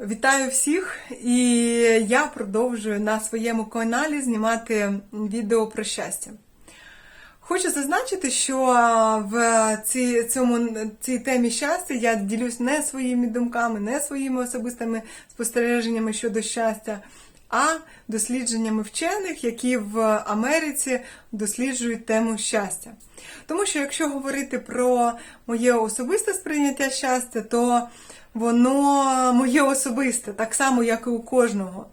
Вітаю всіх! І я продовжую на своєму каналі знімати відео про щастя. Хочу зазначити, що в цій, цьому, цій темі щастя я ділюсь не своїми думками, не своїми особистими спостереженнями щодо щастя, а дослідженнями вчених, які в Америці досліджують тему щастя. Тому що якщо говорити про моє особисте сприйняття щастя, то воно моє особисте, так само, як і у кожного.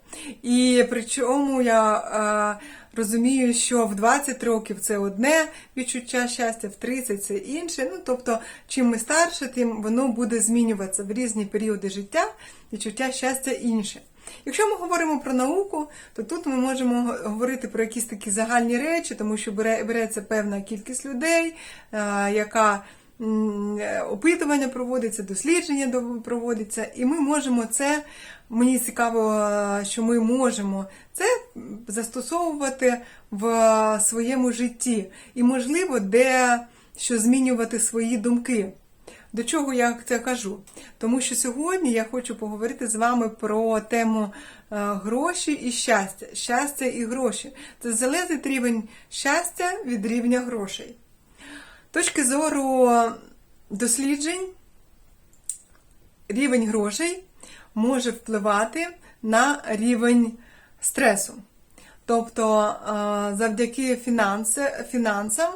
І причому я е, розумію, що в 20 років це одне відчуття щастя, в 30 це інше. Ну, тобто, чим ми старше, тим воно буде змінюватися в різні періоди життя, відчуття щастя інше. Якщо ми говоримо про науку, то тут ми можемо говорити про якісь такі загальні речі, тому що береться певна кількість людей, е, яка е, опитування проводиться, дослідження проводиться, і ми можемо це. Мені цікаво, е, що ми можемо це застосовувати в своєму житті, і можливо, де що змінювати свої думки. До чого я це кажу? Тому що сьогодні я хочу поговорити з вами про тему е, гроші і щастя. Щастя і гроші. Це залежить рівень щастя від рівня грошей. Точки зору досліджень, рівень грошей може впливати на рівень стресу. Тобто, е, завдяки фінансам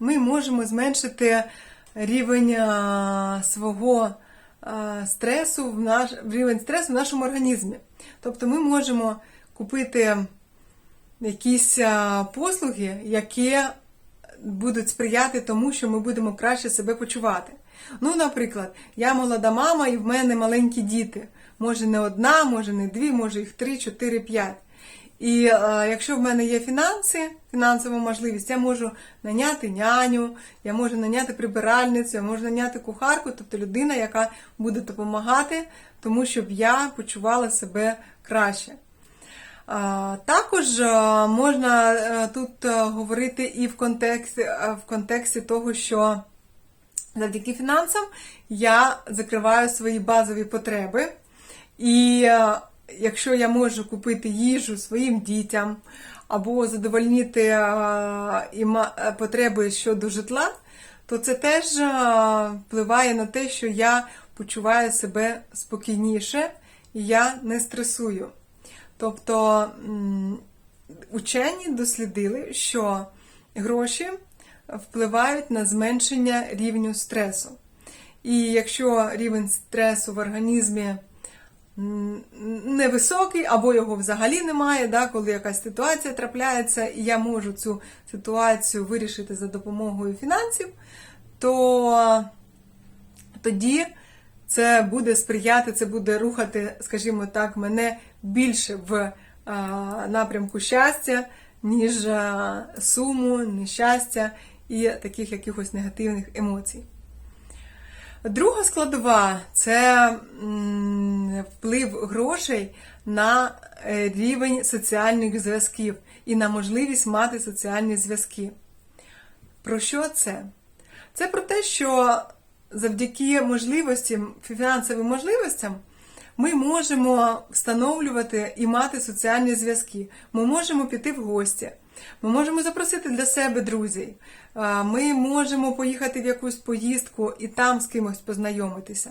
ми можемо зменшити рівень свого стресу в наш рівень стресу в нашому організмі. Тобто ми можемо купити якісь послуги, які будуть сприяти тому, що ми будемо краще себе почувати. Ну, наприклад, я молода мама і в мене маленькі діти. Може не одна, може не дві, може їх три, чотири, п'ять. І е, якщо в мене є фінанси, фінансова можливість, я можу наняти няню, я можу наняти прибиральницю, я можу наняти кухарку, тобто людина, яка буде допомагати, тому щоб я почувала себе краще. Також е, можна е, тут е, говорити і в контексті, в контексті того, що завдяки фінансам я закриваю свої базові потреби. І якщо я можу купити їжу своїм дітям або задовольнити е, потреби щодо житла, то це теж впливає на те, що я почуваю себе спокійніше і я не стресую. Тобто учені дослідили, що гроші впливають на зменшення рівню стресу. І якщо рівень стресу в організмі невисокий, або його взагалі немає, да, коли якась ситуація трапляється, і я можу цю ситуацію вирішити за допомогою фінансів, то тоді це буде сприяти, це буде рухати, скажімо так, мене більше в а, напрямку щастя, ніж а, суму, нещастя і таких якихось негативних емоцій. Друга складова це вплив грошей на е, рівень соціальних зв'язків і на можливість мати соціальні зв'язки. Про що це? Це про те, що завдяки можливостям, фінансовим можливостям, ми можемо встановлювати і мати соціальні зв'язки. Ми можемо піти в гості, ми можемо запросити для себе друзів, ми можемо поїхати в якусь поїздку і там з кимось познайомитися.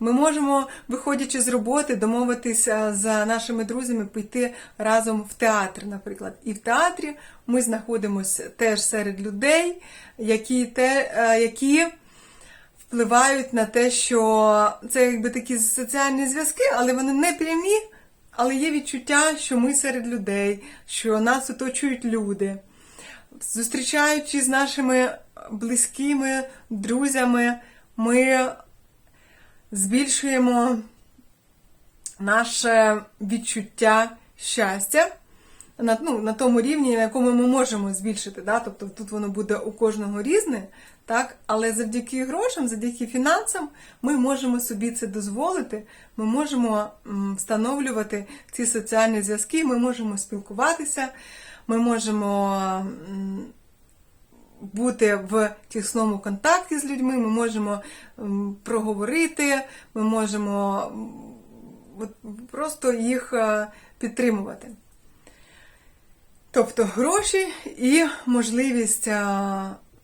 Ми можемо, виходячи з роботи, домовитися з нашими друзями, піти разом в театр, наприклад. І в театрі ми знаходимося теж серед людей, які, те, які впливають на те, що це якби такі соціальні зв'язки, але вони не прямі, але є відчуття, що ми серед людей, що нас оточують люди. Зустрічаючись з нашими близькими друзями, ми збільшуємо наше відчуття щастя на, ну, на тому рівні, на якому ми можемо збільшити. Да? Тобто тут воно буде у кожного різне, так? але завдяки грошам, завдяки фінансам ми можемо собі це дозволити, ми можемо встановлювати ці соціальні зв'язки, ми можемо спілкуватися, ми можемо. бути в тісному контакті з людьми, ми можемо проговорити, ми можемо просто їх е, підтримувати. Тобто гроші і можливість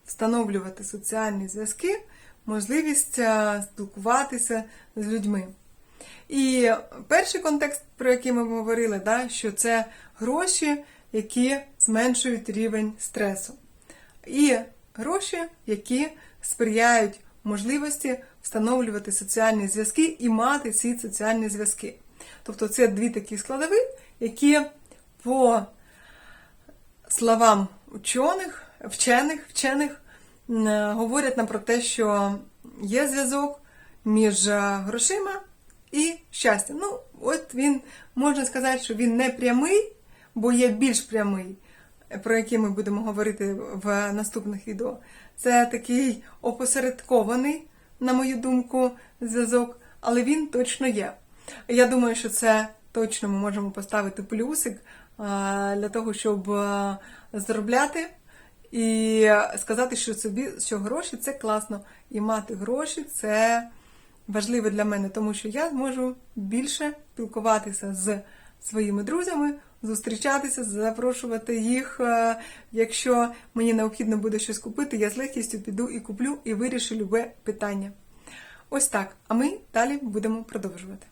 встановлювати соціальні зв'язки, можливість спілкуватися з людьми. І перший контекст, про який ми говорили, да, що це гроші, які зменшують рівень стресу. І гроші, які сприяють можливості встановлювати соціальні зв'язки і мати ці соціальні зв'язки. Тобто це дві такі складові, які по словам учених, вчених, вчених е, говорять нам про те, що є зв'язок між е, грошима і щастям. Ну, от він можна сказати, що він не прямий, бо є більш прямий, про який ми будемо говорити в наступних відео. Це такий опосередкований, на мою думку, зв'язок, але він точно є. Я думаю, що це точно ми можемо поставити плюсик для того, щоб заробляти і сказати, що собі що гроші це класно. І мати гроші це важливо для мене, тому що я зможу більше спілкуватися з своїми друзями, зустрічатися, запрошувати їх. Е, Якщо мені необхідно буде щось купити, я з легкістю піду і куплю і вирішу любе питання. Ось так. А ми далі будемо продовжувати.